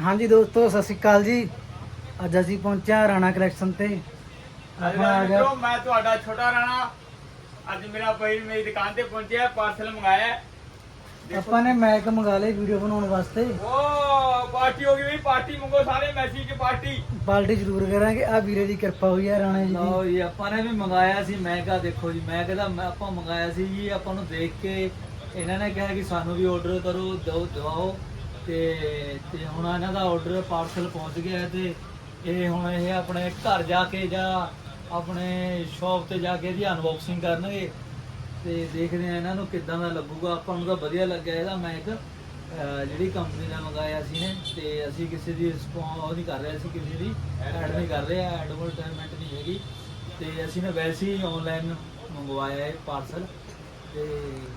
ਹਾਂਜੀ ਦੋਸਤੋ ਸਤਿ ਸ਼੍ਰੀ ਅਕਾਲ ਜੀ। ਅੱਜ ਅਸੀਂ ਪਹੁੰਚਿਆ ਰਾਣਾ ਕਲੈਕਸ਼ਨ ਤੇ। ਆਪਣਾ ਆ ਮਿੱਤਰੋ ਮੈਂ ਤੁਹਾਡਾ ਛੋਟਾ ਰਾਣਾ। ਅੱਜ ਮੇਰਾ ਭਾਈ ਮੇਰੀ ਦੁਕਾਨ ਤੇ ਪਹੁੰਚਿਆ ਪਾਰਸਲ ਮੰਗਾਇਆ। ਹੈ। ਆਪਾਂ ਨੇ ਮੈਕ ਮੰਗਾ ਲਏ ਵੀਡੀਓ ਬਣਾਉਣ ਵਾਸਤੇ। ਓ ਪਾਰਟੀ ਹੋ ਗਈ ਵੀ ਪਾਰਟੀ ਮੰਗੋ ਸਾਰੇ ਮੈਸੇਜ ਚ ਪਾਰਟੀ ਪਾਰਟੀ ਜ਼ਰੂਰ ਕਰਾਂਗੇ। ਆ ਵੀਰੇ ਦੀ ਕਿਰਪਾ ਹੋਈ ਹੈ ਰਾਣਾ ਜੀ ਲਓ ਦੀ ਜੀ ਆਪਾਂ ਨੇ ਵੀ ਮੰਗਾਇਆ ਸੀ। ਮੈਂ ਕਿਹਾ ਦੇਖੋ ਜੀ ਮੈਂ ਕਹਿੰਦਾ ਮੈਂ ਆਪਾਂ ਮੰਗਾਇਆ ਸੀ ਜੀ ਆਪਾਂ ਨੂੰ ਦੇਖ ਕੇ। ਇਹਨਾਂ ਨੇ ਕਿਹਾ ਕਿ ਸਾਨੂੰ ਵੀ ਆਰਡਰ ਕਰੋ ਦਿਓ ਦਵਾਓ। ਤੇ ਤੇ ਹੁਣ ਇਹਨਾਂ ਦਾ ਆਰਡਰ ਪਾਰਸਲ ਪਹੁੰਚ ਗਿਆ ਹੈ ਤੇ ਇਹ ਹੁਣ ਇਹ ਆਪਣੇ ਘਰ ਜਾ ਕੇ ਜਾਂ ਆਪਣੇ ਸ਼ਾਪ ਤੇ ਜਾ ਕੇ ਇਹਦੀ ਅਨਬਾਕਸਿੰਗ ਕਰਨਗੇ। ਤੇ ਦੇਖਦੇ ਆ ਇਹਨਾਂ ਨੂੰ ਕਿੱਦਾਂ ਦਾ ਲੱਗੂਗਾ। ਆਪਾਂ ਨੂੰ ਤਾਂ ਵਧੀਆ ਲੱਗਿਆ ਇਹਦਾ ਮੈਂ ਇੱਕ ਜਿਹੜੀ ਕੰਪਨੀ ਦਾ ਮੰਗਾਇਆ ਸੀ ਨੇ ਤੇ ਅਸੀਂ ਕਿਸੇ ਦੀ ਰਿਸਪੌਂਸ ਨਹੀਂ ਕਰ ਰਹੇ ਸੀ ਕਿਸੇ ਦੀ ਐਡ ਨਹੀਂ ਕਰ ਰਹੇ ਐਡਵਰਟਾਈਜ਼ਮੈਂਟ ਨਹੀਂ ਹੈਗੀ। ਤੇ ਅਸੀਂ ਨੇ ਵੈਸੇ ਹੀ ਆਨਲਾਈਨ ਮੰਗਵਾਇਆ ਇਹ ਪਾਰਸਲ ਤੇ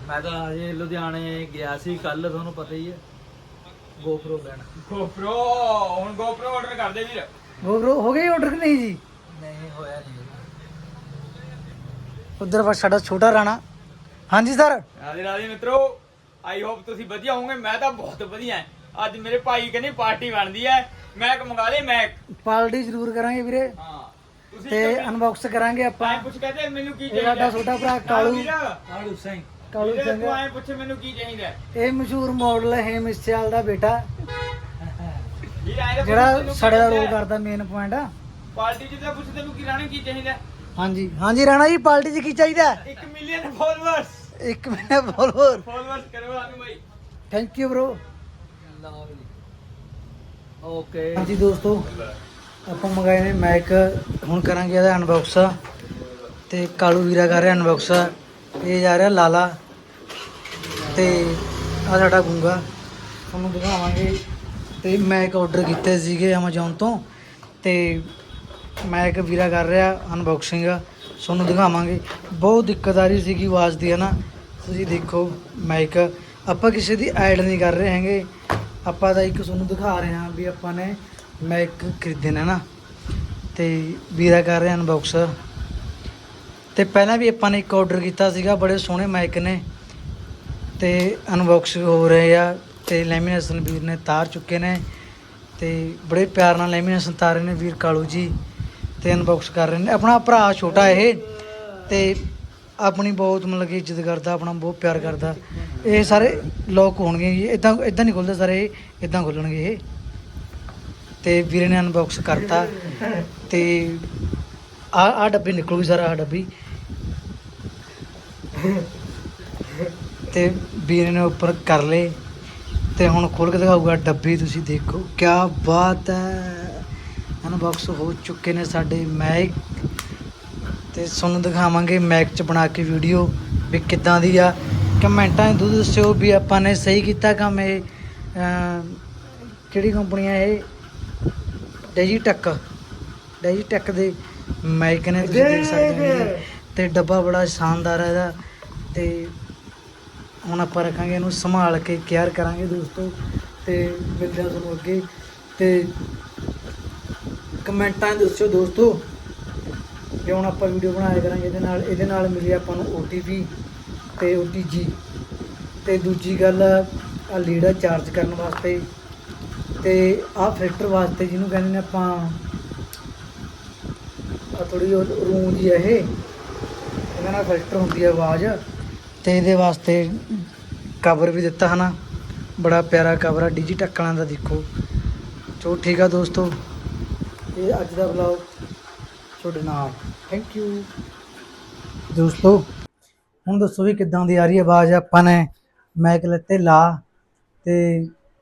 ਮੈਂ ਤਾਂ ਹਜੇ ਲੁਧਿਆਣੇ ਗਿਆ ਸੀ ਕੱਲ ਤੁਹਾਨੂੰ ਪਤਾ ਹੀ ਹੈ। GoPro ਲੈਣ। GoPro ਹੁਣ GoPro ਆਰਡਰ ਕਰਦੇ ਵੀਰ। bro, ਹੋ ਗਈ ਆਰਡਰ ਕਿ ਨਹੀਂ ਜੀ? ਨਹੀਂ ਹੋਇਆ ਨਹੀਂ ਉਧਰ ਵਾ ਸਾਡਾ ਛੋਟਾ ਰਾਣਾ। ਹਾਂਜੀ ਸਰ। ਰਾਧੇ ਰਾਧੇ ਮਿੱਤਰੋ ਆਈ ਹੋਪ ਤੁਸੀਂ ਵਧੀਆ ਹੋਵੋਗੇ। ਮੈਂ ਤਾਂ ਬਹੁਤ ਵਧੀਆ ਅੱਜ ਮੇਰੇ ਭਾਈ ਕਹਿੰਦੇ ਪਾਰਟੀ ਬਣਦੀ ਹੈ। ਮੈਕ ਮੰਗਾ ਲਈ ਮੈਕ ਪਾਰਟੀ ਜ਼ਰੂਰ ਕਰਾਂਗੇ ਵੀਰੇ। ਹਾਂ। ਤੁਸੀਂ ਤੇ ਅਨਬਾਕਸ ਕਰਾਂਗੇ ਆਪਾਂ। ਪੁੱਛ ਕਹਿੰਦੇ ਮੈਨੂੰ ਕੀ ਚਾਹੀਦਾ ਸਾਡਾ ਛੋਟਾ ਭਰਾ ਕਾਲੂ। ਕਾਲੂ ਸਿੰਘ। ਕਾਲੂ ਵੀਰ, ਸਿੰਘ। ਤੂੰ ਐਂ ਪੁੱਛ ਮੈਨੂੰ ਕੀ ਚਾਹੀਦਾ? ਇਹ ਮਸ਼ਹੂਰ ਮਾਡਲ ਹੈ ਮਿਸਚਾਲ ਦਾ ਬੇਟਾ। ਵੀਰ ਐਂ ਤਾਂ ਪੁੱਛ ਜਿਹੜਾ ਤੈਨੂੰ ਦਾ ਰੋਲ ਚਾਹੀਦਾ? ਕਰਦਾ ਮੇਨ ਪੁਆਇੰਟ ਆ। ਪਾਰਟੀ ਚ ਤਾਂ ਪੁੱਛ ਤੈਨੂੰ ਕੀ ਰਾਣੇ ਕੀ ਚਾਹੀਦਾ? ਹਾਂਜੀ। ਹਾਂਜੀ ਰਾਣਾ ਜੀ ਪਾਰਟੀ 'ਚ ਕੀ ਚਾਹੀਦਾ? 1 ਮਿਲੀਅਨ ਫਾਲੋਅਰਸ ਇੱਕ ਮਹੀਨੇ ਫੋਲੋਵਰ ਫਾਲੋਅਰਸ ਕਰੋ ਸਾਨੂੰ ਭਾਈ ਥੈਂਕ ਯੂ ਬ్రో ਓਕੇ ਹਾਂਜੀ ਦੋਸਤੋ ਆਪਾਂ ਮੰਗਾਏ ਨੇ ਮੈਕ ਹੁਣ ਕਰਾਂਗੇ ਇਹਦਾ ਅਨਬਾਕਸ ਤੇ ਕਾਲੂ ਵੀਰਾ ਕਰ ਰਿਹਾ ਅਨਬਾਕਸ ਇਹ ਜਾ ਰਿਹਾ ਲਾਲਾ। ਤੇ ਆ ਸਾਡਾ ਗੁੰਗਾ। ਤੁਹਾਨੂੰ ਦਿਖਾਵਾਂਗੇ। ਤੇ ਮੈਕ ਆਰਡਰ ਕੀਤੇ ਸੀਗੇ Amazon ਤੋਂ। ਤੇ ਮੈਕ ਵੀਰਾ ਕਰ ਰਿਹਾ ਅਨਬਾਕਸਿੰਗ ਤੁਹਾਨੂੰ ਦਿਖਾਵਾਂਗੇ। ਬਹੁਤ ਦਿੱਕਤ ਆ ਰਹੀ ਸੀਗੀ ਆਵਾਜ਼ ਦੀ, ਹੈ ਨਾ? ਤੁਸੀਂ ਦੇਖੋ ਮਾਈਕ ਆਪਾਂ ਕਿਸੇ ਦੀ ਐਡ ਨਹੀਂ ਕਰ ਰਹੇ ਹੈਗੇ। ਆਪਾਂ ਤਾਂ ਇੱਕ ਤੁਹਾਨੂੰ ਦਿਖਾ ਰਹੇ ਹਾਂ ਵੀ ਆਪਾਂ ਨੇ ਮਾਈਕ ਖਰੀਦੇ ਨੇ ਨਾ? ਤੇ ਵੀਰਾ ਕਰ ਰਿਹਾ ਅਨਬਾਕਸ ਤੇ ਪਹਿਲਾਂ ਵੀ ਆਪਾਂ ਨੇ ਇੱਕ ਆਰਡਰ ਕੀਤਾ ਸੀਗਾ, ਬੜੇ ਸੋਹਣੇ ਮਾਈਕ ਨੇ। ਤੇ ਅਨਬਾਕਸ ਹੋ ਰਹੇ ਆ ਤੇ ਲੈਮੀਨੇਸ਼ਨ ਵੀਰ ਨੇ ਤਾਰ ਚੁੱਕੇ ਨੇ ਤੇ ਬੜੇ ਪਿਆਰ ਨਾਲ ਲੈਮੀਨੇਸ਼ਨ ਤਾਰੇ ਨੇ ਵੀਰ ਕਾਲੂ ਜੀ ਤੇ ਅਨਬਾਕਸ ਕਰ ਰਹੇ ਨੇ। ਆਪਣਾ ਭਰਾ ਛੋਟਾ ਇਹ ਤੇ ਆਪਣੀ ਬਹੁਤ ਮਤਲਬ ਕਿ ਇੱਜ਼ਤ ਕਰਦਾ, ਆਪਣਾ ਬਹੁਤ ਪਿਆਰ ਕਰਦਾ। ਇਹ ਸਾਰੇ ਲੋਕ ਹੋਣਗੇ ਜੀ। ਇਦਾਂ ਇਦਾਂ ਨਹੀਂ ਖੁੱਲਦੇ ਸਾਰੇ ਇਹ ਇਦਾਂ ਖੁੱਲਣਗੇ ਇਹ। ਤੇ ਵੀਰੇ ਨੇ ਅਨਬਾਕਸ ਕਰਤਾ ਤੇ ਆ ਆ ਡੱਬੀ ਨਿਕਲੂਗੀ ਸਾਰਾ, ਆ ਡੱਬੀ। ਤੇ ਵੀਰੇ ਨੇ ਉੱਪਰ ਕਰ ਲਏ ਤੇ ਹੁਣ ਖੋਲ ਕੇ ਦਿਖਾਊਗਾ ਡੱਬੀ ਤੁਸੀਂ ਦੇਖੋ। ਕੀ ਬਾਤ ਹੈ। ਅਨਬਾਕਸ ਹੋ ਚੁੱਕੇ ਨੇ ਸਾਡੇ ਮੈਕ ਤੇ ਤੁਹਾਨੂੰ ਦਿਖਾਵਾਂਗੇ ਮੈਕ ਚ ਬਣਾ ਕੇ ਵੀਡੀਓ ਵੀ ਕਿੱਦਾਂ ਦੀ ਆ। ਕਮੈਂਟਾਂ 'ਚ ਦੁੱਧ ਦੱਸਿਓ ਵੀ ਆਪਾਂ ਨੇ ਸਹੀ ਕੀਤਾ ਕੰਮ ਇਹ। ਕਿਹੜੀ ਕੰਪਨੀ ਆ ਇਹ? ਡੈਜੀਟੈਕ ਡੈਜੀਟੈਕ ਦੇ ਮਾਈਕ ਨੇ ਤੁਸੀਂ ਦੇਖ ਸਕਦੇ ਹੋ। ਤੇ ਡੱਬਾ ਬੜਾ ਸ਼ਾਨਦਾਰ ਹੈ ਇਹਦਾ। ਤੇ ਹੁਣ ਆਪਾਂ ਰੱਖਾਂਗੇ ਇਹਨੂੰ ਸੰਭਾਲ ਕੇ ਕੇਅਰ ਕਰਾਂਗੇ ਦੋਸਤੋ ਤੇ ਮਿਲਦੇ ਹਾਂ ਤੁਹਾਨੂੰ ਅੱਗੇ ਤੇ ਕਮੈਂਟਾਂ ਦੱਸਿਓ ਦੋਸਤੋ ਕਿ ਹੁਣ ਆਪਾਂ ਵੀਡੀਓ ਬਣਾਇਆ ਕਰਾਂਗੇ, ਇਹਦੇ ਨਾਲ ਇਹਦੇ ਨਾਲ ਮਿਲੀ ਆਪਾਂ ਨੂੰ OTP ਤੇ OTG ਤੇ ਦੂਜੀ ਗੱਲ ਆ ਲੀੜਾ ਚਾਰਜ ਕਰਨ ਵਾਸਤੇ ਤੇ ਆਹ ਫਿਲਟਰ ਵਾਸਤੇ ਜਿਹਨੂੰ ਕਹਿੰਦੇ ਨੇ ਆਪਾਂ ਆ ਥੋੜੀ ਰੂਮ ਜੀ ਆ ਇਹ, ਇਹਦਾ ਨਾਲ ਫਿਲਟਰ ਹੁੰਦੀ ਹੈ ਆਵਾਜ਼। ਤੇ ਇਹਦੇ ਵਾਸਤੇ ਕਵਰ ਵੀ ਦਿੱਤਾ ਹਨਾ। ਬੜਾ ਪਿਆਰਾ ਕਵਰ ਆ ਡਿਜੀ ਟੱਕਲਾਂ ਦਾ ਦੇਖੋ। ਚਲੋ ਠੀਕ ਆ ਦੋਸਤੋ। ਇਹ ਅੱਜ ਦਾ ਵਲੌਗ ਤੁਹਾਡੇ ਨਾਲ। ਥੈਂਕ ਯੂ ਦੋਸਤੋ ਹੁਣ ਦੱਸੋ ਵੀ ਕਿੱਦਾਂ ਦੀ ਆ ਰਹੀ ਆਵਾਜ਼ ਆਪਾਂ ਨੇ ਮੈਕ ਲੱਤੇ ਲਾ ਤੇ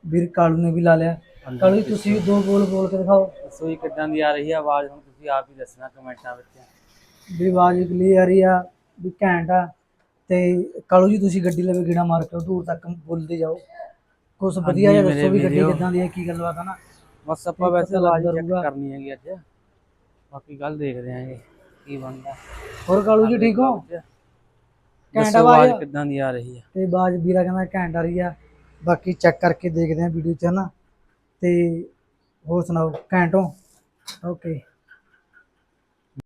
ਵੀਰ ਕਾਲੂ ਨੇ ਵੀ ਲਾ ਲਿਆ। ਕਾਲੂ ਤੁਸੀਂ ਵੀ ਦੋ ਬੋਲ ਬੋਲ ਕੇ ਦਿਖਾਓ। ਦੱਸੋ ਜੀ ਕਿੱਦਾਂ ਦੀ ਆ ਰਹੀ ਹੈ ਆਵਾਜ਼? ਹੁਣ ਤੁਸੀਂ ਆਪ ਹੀ ਦੱਸਣਾ ਕਮੈਂਟਾਂ ਵਿੱਚ। ਵੀ ਆਵਾਜ਼ ਕਲੀਅਰ ਆ ਰਹੀ ਆ ਵੀ ਘੈਂਟ ਆ। ਤੇ ਕਾਲੂ ਜੀ ਤੁਸੀਂ ਗੱਡੀ ਲਵੇ ਗੇੜਾ ਮਾਰ ਕੇ ਦੂਰ ਤੱਕ ਬੋਲਦੇ ਜਾਓ। ਕੁਛ ਵਧੀਆ ਜਿਹਾ ਦੱਸੋ ਵੀ ਗੱਡੀ। ਕਿੱਦਾਂ ਦੀ ਹੈ ਕੀ ਗੱਲਬਾਤ ਆ ਨਾ? ਬਸ ਆਪਾਂ ਵੈਸੇ ਚੈੱਕ ਰਹੂਗਾ। ਕਰਨੀ ਹੈਗੀ ਅੱਜ। ਬਾਕੀ ਗੱਲ ਦੇਖਦੇ ਆਂਗੇ ਕੀ ਬਣਦਾ। ਹੋਰ ਕਾਲੂ ਜੀ ਠੀਕ ਹੋ? ਘੈਂਟ ਆਵਾਜ਼। ਕਿੱਦਾਂ ਦੀ ਆ ਰਹੀ ਹੈ? ਤੇ ਆਵਾਜ਼ ਵੀਰਾ ਕਹਿੰਦਾ ਘੈਂਟ ਆ ਰਹੀ ਆ। ਬਾਕੀ ਚੈੱਕ ਕਰਕੇ ਦੇਖਦੇ ਆ ਵੀਡੀਓ 'ਚ ਹਨਾ ਤੇ ਹੋਰ ਸੁਣਾਓ ਘੈਂਟ ਓਕੇ